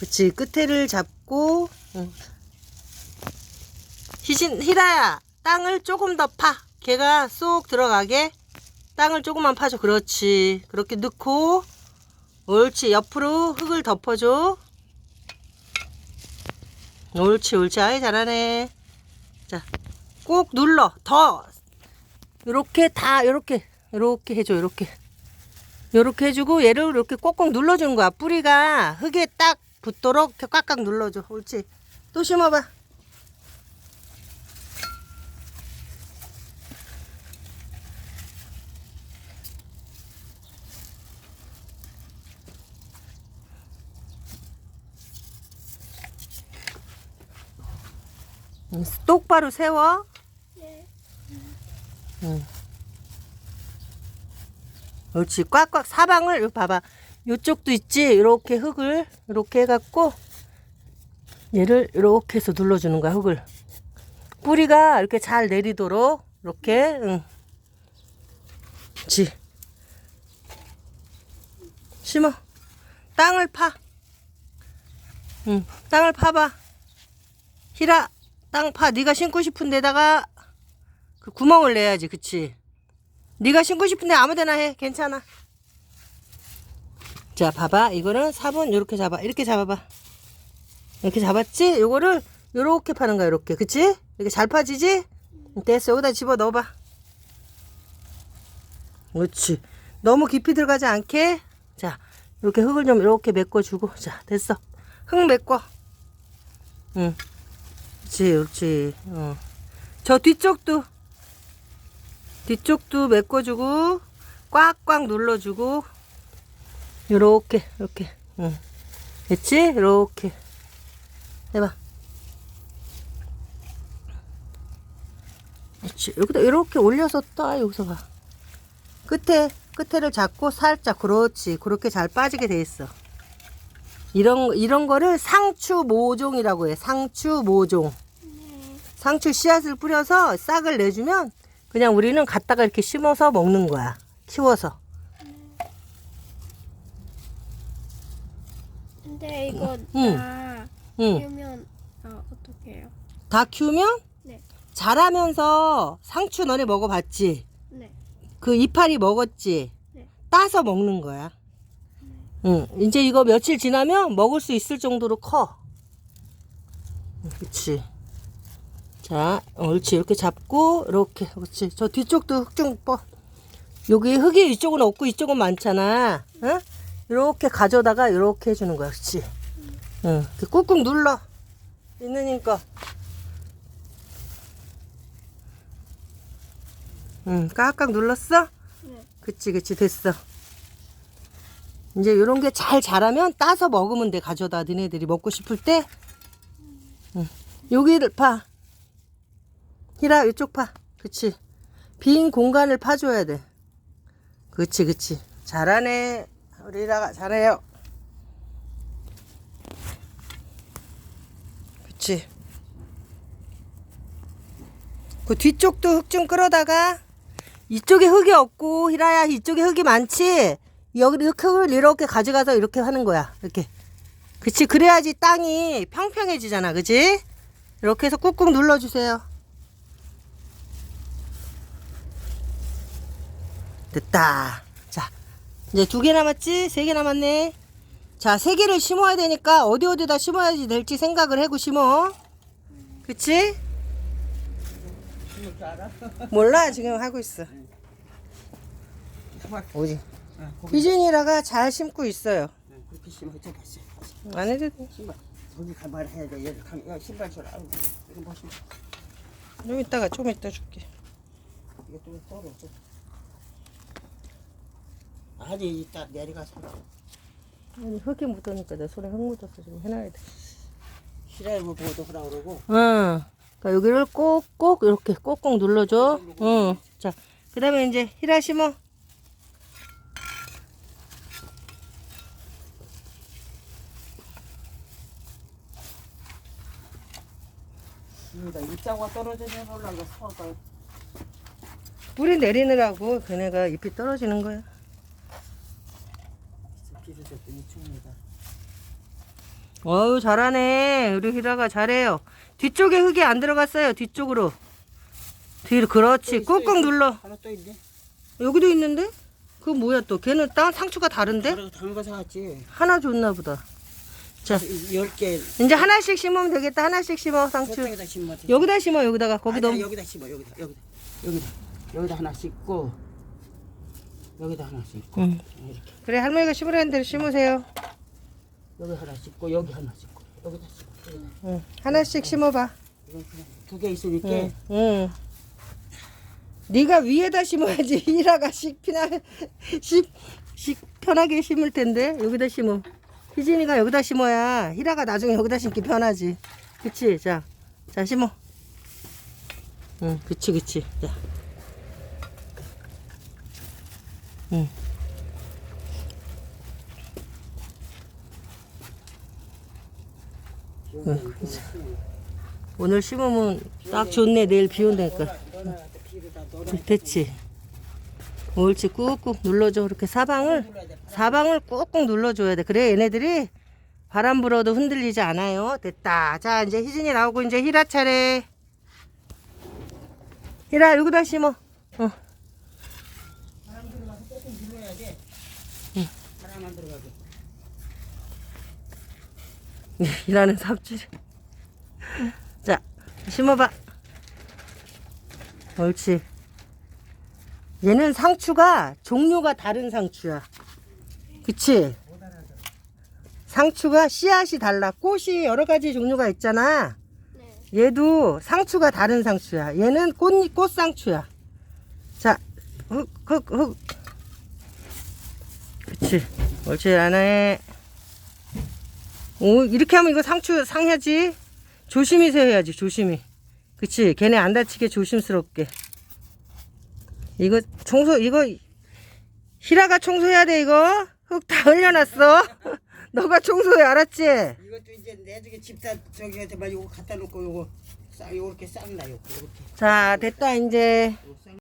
그치 끝에를 잡고 응. 희진 희라야 땅을 조금 더 파. 걔가 쏙 들어가게 땅을 조금만 파줘. 그렇지. 그렇게 넣고 옳지. 옆으로 흙을 덮어줘. 옳지, 옳지. 아이 잘하네. 자, 꼭 눌러. 더 이렇게 다 이렇게 이렇게 해줘. 이렇게 이렇게 해주고 얘를 이렇게 꼭꼭 눌러주는 거야. 뿌리가 흙에 딱 붙도록 꽉꽉 눌러줘. 옳지. 또 심어봐. 응, 똑바로 세워. 네. 응. 옳지. 꽉꽉 사방을 봐봐. 요쪽도 있지. 이렇게 흙을 이렇게 해갖고 얘를 이렇게 해서 눌러주는 거야. 흙을. 뿌리가 이렇게 잘 내리도록 이렇게. 응. 지. 심어. 땅을 파. 응. 땅을 파봐. 히라. 땅 파. 네가 심고 싶은 데다가 그 구멍을 내야지. 그치? 네가 심고 싶은데 아무데나 해. 괜찮아. 자, 봐봐. 이거는 4번 이렇게 잡아. 이렇게 잡아봐. 이렇게 잡았지? 요거를 요렇게 파는 거야. 요렇게. 그치? 이렇게 잘 파지지? 됐어. 여기다 집어 넣어봐. 그렇지. 너무 깊이 들어가지 않게. 자, 이렇게 흙을 좀 이렇게 메꿔주고. 자, 됐어. 흙 메꿔. 응. 그렇지, 그렇지. 어. 저 뒤쪽도. 뒤쪽도 메꿔주고 꽉꽉 눌러주고 요렇게 이렇게. 응. 됐지? 이렇게. 해봐. 그렇지. 여기다 이렇게 올려서 떠 여기서 봐. 끝에 끝에를 잡고 살짝 그렇지. 그렇게 잘 빠지게 돼 있어. 이런 거- 이런 거를 상추 모종이라고 해. 상추 모종. 상추 씨앗을 뿌려서 싹을 내주면 그냥 우리는 갖다가 이렇게 심어서 먹는 거야. 키워서. 근데 이거 응. 다 응. 키우면 아 어떻게 해요? 다 키우면 네. 자라면서 상추 너네 먹어봤지? 네. 그 이파리 먹었지? 네. 따서 먹는 거야. 응. 이제 이거 며칠 지나면 먹을 수 있을 정도로 커. 응, 그치. 자, 옳지. 이렇게 잡고, 이렇게. 그렇지. 저 뒤쪽도 흙좀 뻐. 여기 흙이 이쪽은 없고 이쪽은 많잖아. 응? 이렇게 가져다가 이렇게 해주는 거야. 그렇지. 응. 꾹꾹 눌러. 있느니까. 응. 깍깍 눌렀어? 네. 그치, 그치. 됐어. 이제 요런 게 잘 자라면 따서 먹으면 돼. 가져다 너네들이 먹고 싶을 때. 응. 여기를 파. 히라 이쪽 파. 그치. 빈 공간을 파줘야 돼. 그치, 그치. 잘하네. 우리 히라가 잘해요. 그치. 그 뒤쪽도 흙 좀 끌어다가 이쪽에 흙이 없고 히라야 이쪽에 흙이 많지. 여기 흙을 이렇게 가져가서 이렇게 하는 거야. 이렇게. 그치. 그래야지 땅이 평평해지잖아. 그치? 이렇게 해서 꾹꾹 눌러주세요. 됐다. 자, 이제 두 개 남았지? 세 개 남았네. 자, 세 개를 심어야 되니까 어디 어디다 심어야지 될지 생각을 해고 심어. 그치? 몰라, 지금 하고 있어. 어디? 비준이라가 잘 심고 있어요. 그렇게 심어. 안 해도 돼. 신발 거기 가말 해야 돼. 여기 가면 야, 신발 줄 알고 이거 뭐 신발 좀 이따가, 좀 이따 줄게. 이거 좀 떨어져. 아니 이따 내려가서 아니, 흙이 묻으니까 내 손에 흙 묻어서 좀 해놔야 돼. 시라이브 보도 하라 그러고 응. 그러니까 여기를 꼭꼭 이렇게 꼭꼭 눌러줘. 응. 자, 그 다음에 이제 히라 심어. 여기다 입자가 떨어지는 올라가 서가 뿌리 내리느라고 걔네가 잎이 떨어지는 거야. 줬더니 춥니다. 어유 잘하네. 우리 히라가 잘해요. 뒤쪽에 흙이 안 들어갔어요. 뒤쪽으로. 뒤로 그렇지. 꾹꾹 눌러. 하나 또 있네. 여기도 있는데? 그거 뭐야 또? 걔는 땅 상추가 다른데? 다른 거 사왔지. 하나 줬나 보다. 자, 열 개. 이제 하나씩 심으면 되겠다. 하나씩 심어 상추. 여기다 심어 여기다가 거기 너무 여기다 심어. 여기다. 여기다. 여기다. 여기다 하나 심고. 여기다 하나 심고. 응. 이렇게. 그래 할머니가 심으라는 대로 심으세요. 여기 하나 심고 여기 하나 심고. 여기다. 여기다. 응. 하나씩 심어봐. 이건 그냥 두 개 있으니까 응. 응. 네가 위에다 심어야지 히라가 식 피나 식, 식 편하게 심을 텐데 여기다 심어. 희진이가 여기다 심어야 히라가 나중에 여기다 심기 편하지. 그치? 자, 자 심어. 응, 그치 그치. 자. 응. 응. 오늘 심으면 딱 좋네. 내일 비 온다니까. 됐지. 옳지. 꾹꾹 눌러줘. 이렇게 사방을 사방을 꾹꾹 눌러줘야 돼. 그래 얘네들이 바람 불어도 흔들리지 않아요. 됐다. 자 이제 희진이 나오고 이제 히라 차례. 히라 여기다 심어. 어. 바람 들어가서 조금 눌러야 돼. 바람 안 들어가게. 히라는 삽질. 자 심어봐. 옳지. 얘는 상추가 종류가 다른 상추야. 그치? 상추가 씨앗이 달라. 꽃이 여러 가지 종류가 있잖아. 네. 얘도 상추가 다른 상추야. 얘는 꽃, 꽃상추야. 자, 흙, 흙, 흙. 그치. 옳지, 안해. 오, 이렇게 하면 이거 상추 상해지. 조심히서 해야지, 조심히. 그치. 걔네 안 다치게 조심스럽게. 이거 청소, 이거, 히라가 청소해야 돼, 이거. 흙 다 흘려놨어. 너가 청소해, 알았지? 이것도 이제 나중에 집사 저기한테 막 이거 갖다 놓고 요거 싹 요렇게 싹나 요거 이렇게. 자, 됐다, 이제. 요거 싹